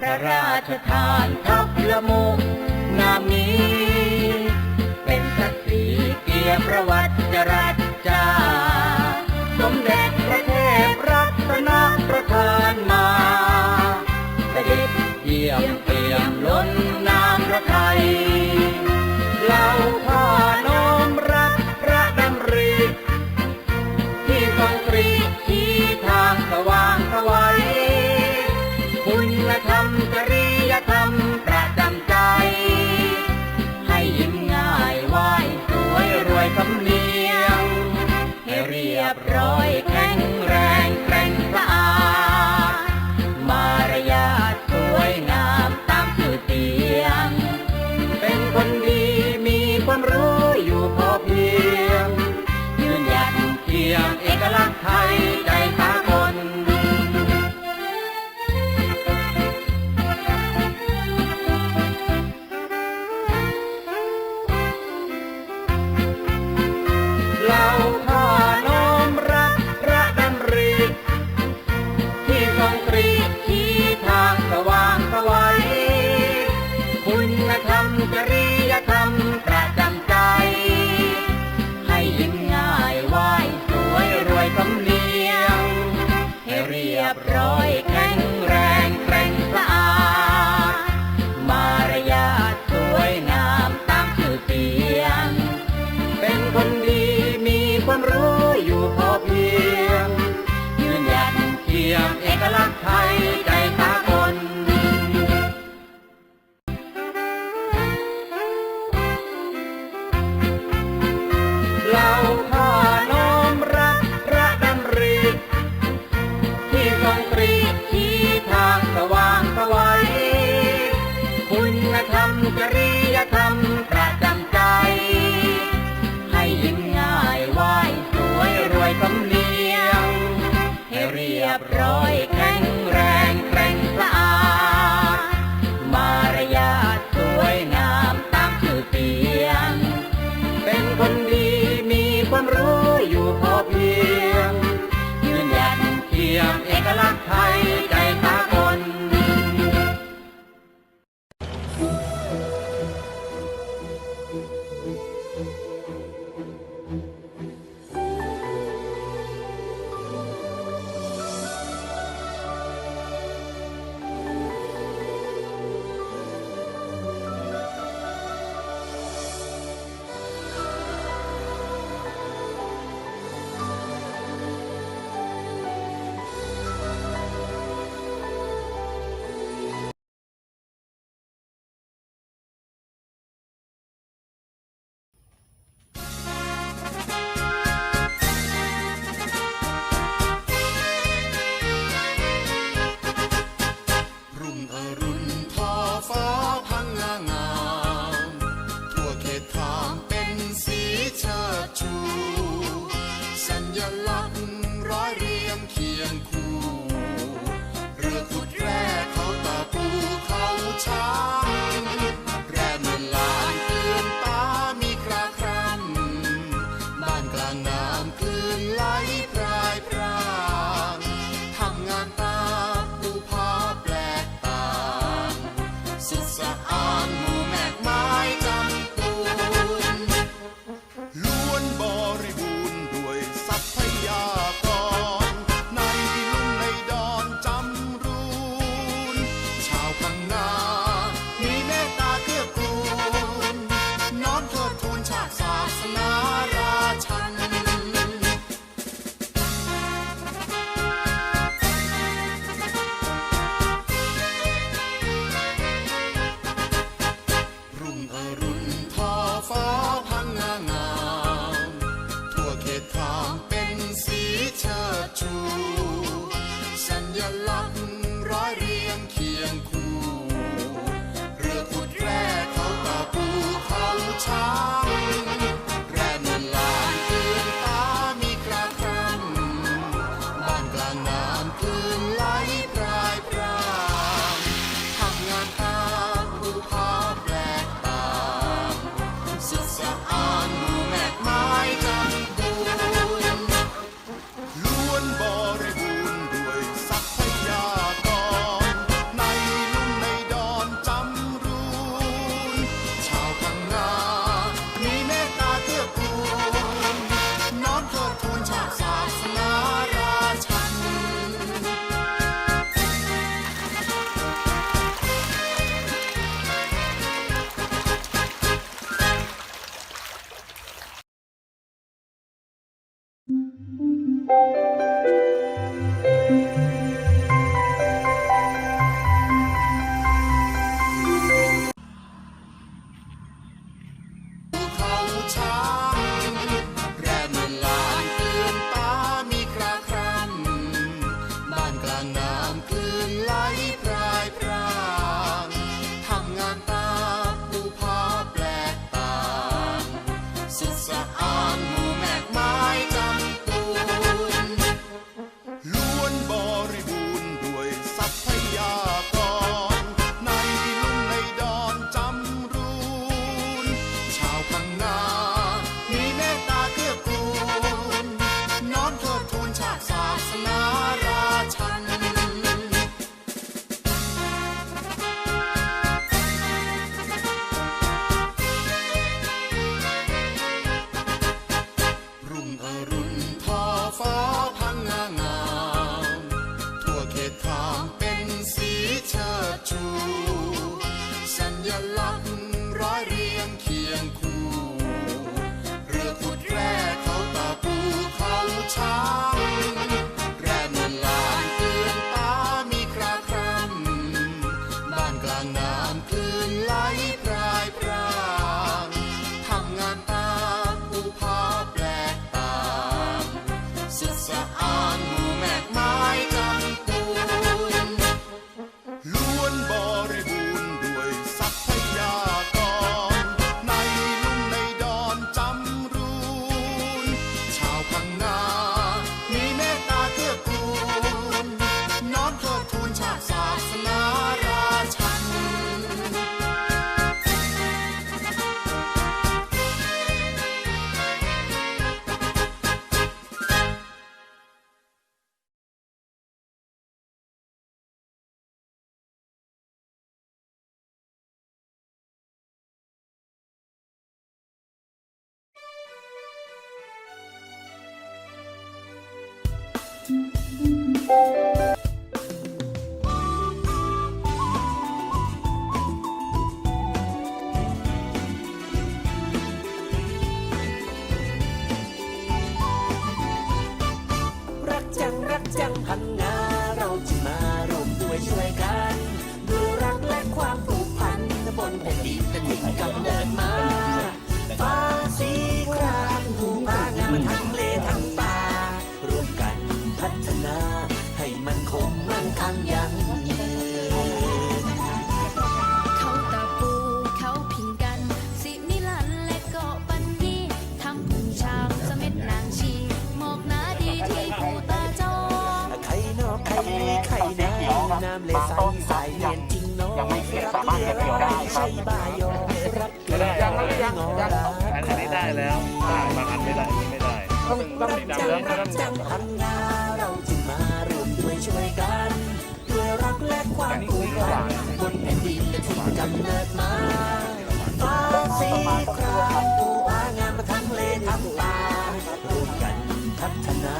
พระราชทานทัพละมุงนามนี้ เป็นสตรีเกียรประวัติจรัสจาสมเด็จพระเทพรัตนประทานมาเสด็จเยี่ยมเปี่ยมล้นนามพระทัยเล่าพาน้อมรับพระดำริที่ทรงตรีชี้ทางสว่างสวา รั ต้องต้องสีจังรับจังพันงาเราจึงมารวมด้วยช่วยกันด้วยรักและความผูกพันบนแผ่นดินที่กำเนิดมาฟ้าสีครามปูอางามทั้งเลทั้งป่ารวมกันพัฒนา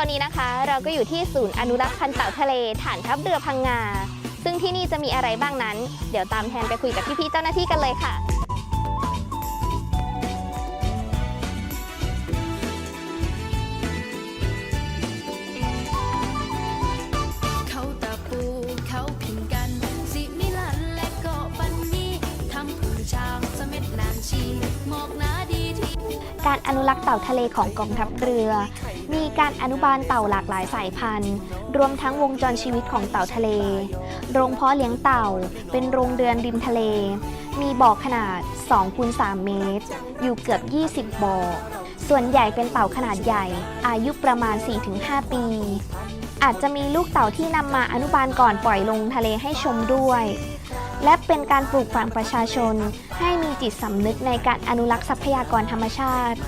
ตอนนี้นะคะ เราก็อยู่ที่ศูนย์อนุรักษ์พันธุ์เต่าทะเล ฐานทัพเรือพังงา ซึ่งที่นี่จะมีอะไรบ้างนั้น เดี๋ยวตามแทนไปคุยกับพี่ๆเจ้าหน้าที่กันเลยค่ะ เขาตะปูเขาพิงกัน สินิลันดร์และเกาะปันนีทำพุงชามเสม็ดนางชีหมอกหนาดีที่ การอนุรักษ์เต่าทะเลของกองทัพเรือ มีการอนุบาลเต่าหลากหลายสายพันธุ์ รวมทั้งวงจรชีวิตของเต่าทะเล โรงเพาะเลี้ยงเต่า เป็นโรงเรือนริมทะเล มีบ่อขนาด2คูณ3เมตร อยู่เกือบ 20 บ่อ ส่วนใหญ่เป็นเต่าขนาดใหญ่ อายุประมาณ 4-5 ปี อาจจะมีลูกเต่าที่นำมาอนุบาลก่อนปล่อยลงทะเลให้ชมด้วย และเป็นการปลูกฝังประชาชน ให้มีจิตสำนึกในการอนุรักษ์ทรัพยากรธรรมชาติ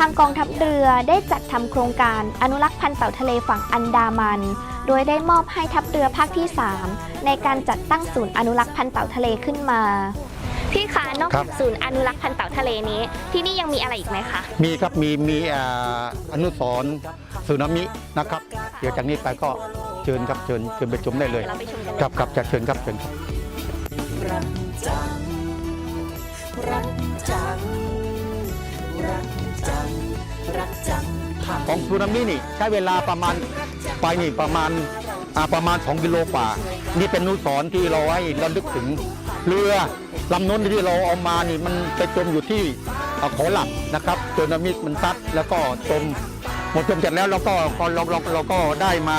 ทางกองทัพเรือได้จัดทำโครงการอนุรักษ์พันธุ์เต่าทะเลฝั่งอันดามัน โดยได้มอบให้ทัพเรือภาคที่ 3 ในการจัดตั้งศูนย์อนุรักษ์พันธุ์เต่าทะเลขึ้นมา พี่คะนอกครัจาบกศูนย์อนุรักษ์พันธุ์เต่าทะเลนี้ ที่นี่ยังมีอะไรอีกไหมคะ มีครับมีมีอ่าอนุสรณ์สึนามินะครับ เดี๋ยวจากนี้ไปก็เชิญครับเชิญเชิญไปชมได้เลยเดี๋ยวเราไปชมกันเลยครับครับจะเชิญครับเชิญครับรักจังรักจังรัก จัง รักจังพังของสึนามินี่ ใช้เวลาประมาณไปนี่ประมาณอ่าประมาณ 2 กิโลกว่า นี่เป็นอนุสรณ์ที่เราให้เราลึกถึงเรือลำนู้นที่เราเอามานี่มันไปจมอยู่ที่อ่าเขาหลักนะครับสึนามิมันซัดแล้วก็จมหมดจมเสร็จแล้วเราก็ก็เราเราเราก็ได้มา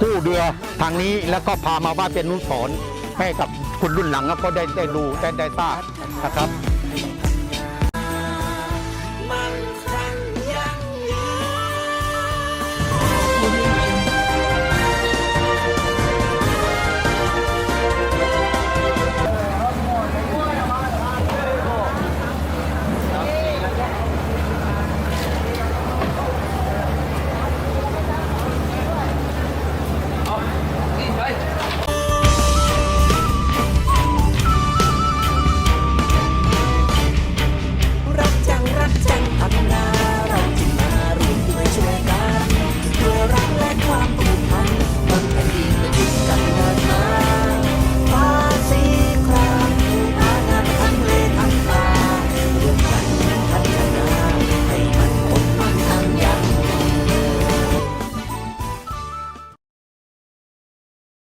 กู้เรือทางนี้แล้วก็พามาว่าเป็นอนุสรณ์ให้กับคุณรุ่นหลังก็ได้ได้ดูได้ได้ทราบนะครับ